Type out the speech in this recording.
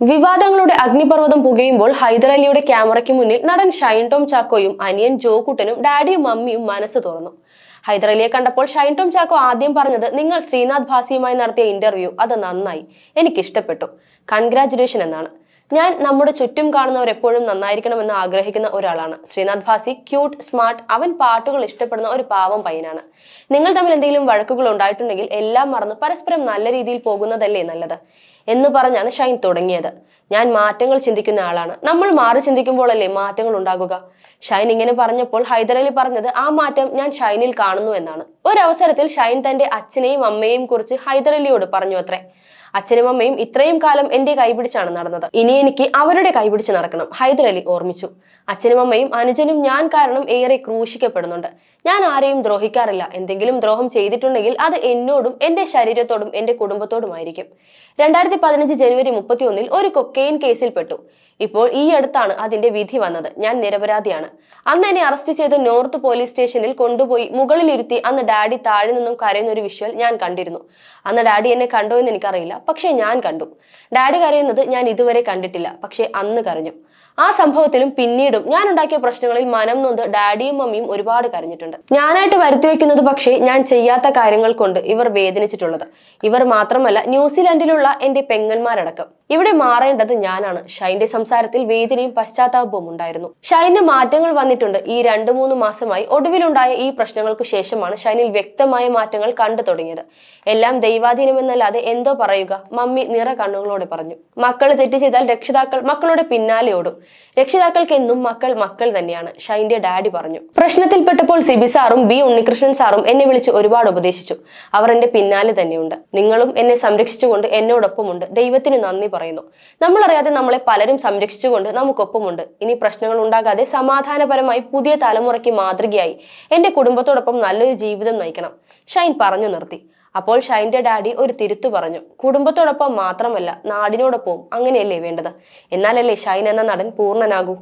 വിവാദങ്ങളുടെ അഗ്നിപർവതം പുകയുമ്പോൾ ഹൈദരലിയുടെ ക്യാമറയ്ക്ക് മുന്നിൽ നടൻ ഷൈൻ ടോം ചാക്കോയും അനിയൻ ജോക്കുട്ടനും ഡാഡിയും മമ്മിയും മനസ്സ് തുറന്നു. ഹൈദരലിയെ കണ്ടപ്പോൾ ഷൈൻ ടോം ചാക്കോ ആദ്യം പറഞ്ഞത് നിങ്ങൾ ശ്രീനാഥ് ഭാസിയുമായി നടത്തിയ ഇന്റർവ്യൂ അത് നന്നായി എനിക്കിഷ്ടപ്പെട്ടു. കൺഗ്രാചുലേഷൻ എന്നാണ്. ഞാൻ നമ്മുടെ ചുറ്റും കാണുന്നവർ എപ്പോഴും നന്നായിരിക്കണമെന്ന് ആഗ്രഹിക്കുന്ന ഒരാളാണ്. ശ്രീനാഥ് ഭാസി ക്യൂട്ട് സ്മാർട്ട് അവൻ പാട്ടുകൾ ഇഷ്ടപ്പെടുന്ന ഒരു പാവം പയ്യനാണ്. നിങ്ങൾ തമ്മിൽ എന്തെങ്കിലും വഴക്കുകൾ ഉണ്ടായിട്ടുണ്ടെങ്കിൽ എല്ലാം മറന്ന് പരസ്പരം നല്ല രീതിയിൽ പോകുന്നതല്ലേ നല്ലത്? എന്ന് പറഞ്ഞാണ് ഷൈൻ തുടങ്ങിയത്. ഞാൻ മാറ്റങ്ങൾ ചിന്തിക്കുന്ന ആളാണ്. നമ്മൾ മാറി ചിന്തിക്കുമ്പോഴല്ലേ മാറ്റങ്ങൾ ഉണ്ടാകുക? ഷൈൻ ഇങ്ങനെ പറഞ്ഞപ്പോൾ ഹൈദരലി പറഞ്ഞത് ആ മാറ്റം ഞാൻ ഷൈനിൽ കാണുന്നു എന്നാണ്. ഒരവസരത്തിൽ ഷൈൻ തന്റെ അച്ഛനെയും അമ്മയെയും കുറിച്ച് ഹൈദരലിയോട് പറഞ്ഞു അത്രേ. അച്ഛനും അമ്മയും ഇത്രയും കാലം എന്റെ കൈപിടിച്ചാണ് നടന്നത്. ഇനി എനിക്ക് അവരുടെ കൈപിടിച്ച് നടക്കണം. ഹൈദരലി ഓർമ്മിച്ചു. അച്ഛനും അമ്മയും അനുജനും ഞാൻ കാരണം ഏറെ ക്രൂശിക്കപ്പെടുന്നുണ്ട്. ഞാൻ ആരെയും ദ്രോഹിക്കാറില്ല. എന്തെങ്കിലും ദ്രോഹം ചെയ്തിട്ടുണ്ടെങ്കിൽ അത് എന്നോടും എന്റെ ശരീരത്തോടും എന്റെ കുടുംബത്തോടുമായിരിക്കും. രണ്ടായിരത്തി പതിനഞ്ച് ജനുവരി മുപ്പത്തി ഒന്നിൽ ഒരു കൊക്കെയിൻ കേസിൽ പെട്ടു. ഇപ്പോൾ ഈ അടുത്താണ് അതിന്റെ വിധി വന്നത്. ഞാൻ നിരപരാധിയാണ്. അന്ന് എന്നെ അറസ്റ്റ് ചെയ്ത് നോർത്ത് പോലീസ് സ്റ്റേഷനിൽ കൊണ്ടുപോയി മുകളിലിരുത്തി അന്ന് ഡാഡി താഴെ നിന്നും കരയുന്ന ഒരു വിഷ്വൽ ഞാൻ കണ്ടിരുന്നു. അന്ന് ഡാഡി എന്നെ കണ്ടോ എന്ന് എനിക്കറിയില്ല. പക്ഷേ ഞാൻ കണ്ടു. ഡാഡി കരയുന്നത് ഞാൻ ഇതുവരെ കണ്ടിട്ടില്ല. പക്ഷേ അന്ന് കരഞ്ഞു. ആ സംഭവത്തിലും പിന്നീടും ഞാൻ ഉണ്ടാക്കിയ പ്രശ്നങ്ങളിൽ മനം നൊന്ത് ഡാഡിയും മമ്മിയും ഒരുപാട് കരഞ്ഞിട്ടുണ്ട്. ഞാനായിട്ട് വരുത്തി വയ്ക്കുന്നത് പക്ഷേ ഞാൻ ചെയ്യാത്ത കാര്യങ്ങൾ കൊണ്ട് ഇവർ വേദനിച്ചിട്ടുള്ളത്. ഇവർ മാത്രമല്ല ന്യൂസിലാൻഡിലുള്ള എന്റെ പെങ്ങന്മാരടക്കം. ഇവിടെ മാറേണ്ടത് ഞാനാണ്. ഷൈന്റെ സംസാരത്തിൽ വേദനയും പശ്ചാത്താപവും ഉണ്ടായിരുന്നു. ഷൈന് മാറ്റങ്ങൾ വന്നിട്ടുണ്ട്. ഈ രണ്ടു മൂന്ന് മാസമായി ഒടുവിലുണ്ടായ ഈ പ്രശ്നങ്ങൾക്ക് ശേഷമാണ് ഷൈനിൽ വ്യക്തമായ മാറ്റങ്ങൾ കണ്ടു തുടങ്ങിയത്. എല്ലാം ദൈവാധീനമെന്നല്ലാതെ എന്തോ പറയുക. മമ്മി നിറ കണ്ണുകളോടെ പറഞ്ഞു. മക്കൾ തെറ്റ് ചെയ്താൽ രക്ഷിതാക്കൾ മക്കളുടെ പിന്നാലെ ഓടും. രക്ഷിതാക്കൾക്ക് എന്നും മക്കൾ മക്കൾ തന്നെയാണ്. ഷൈന്റെ ഡാഡി പറഞ്ഞു. പ്രശ്നത്തിൽപ്പെട്ടപ്പോൾ സിബി സാറും ബി ഉണ്ണികൃഷ്ണൻ സാറും എന്നെ വിളിച്ച് ഒരുപാട് ഉപദേശിച്ചു. അവർ എന്റെ പിന്നാലെ തന്നെയുണ്ട്. നിങ്ങളും എന്നെ സംരക്ഷിച്ചുകൊണ്ട് എന്നോടൊപ്പമുണ്ട്. ദൈവത്തിന് നന്ദി പറയുന്നു. നമ്മളറിയാതെ നമ്മളെ പലരും സംരക്ഷിച്ചുകൊണ്ട് നമുക്കൊപ്പമുണ്ട്. ഇനി പ്രശ്നങ്ങൾ ഉണ്ടാകാതെ സമാധാനപരമായി പുതിയ തലമുറയ്ക്ക് മാതൃകയായി എന്റെ കുടുംബത്തോടൊപ്പം നല്ലൊരു ജീവിതം നയിക്കണം. ഷൈൻ പറഞ്ഞു നിർത്തി. അപ്പോൾ ഷൈന്റെ ഡാഡി ഒരു തിരുത്തു പറഞ്ഞു. കുടുംബത്തോടൊപ്പം മാത്രമല്ല നാടിനോടൊപ്പവും അങ്ങനെയല്ലേ വേണ്ടത്? എന്നാലല്ലേ ഷൈൻ എന്ന നടൻ പൂർണനാകൂ?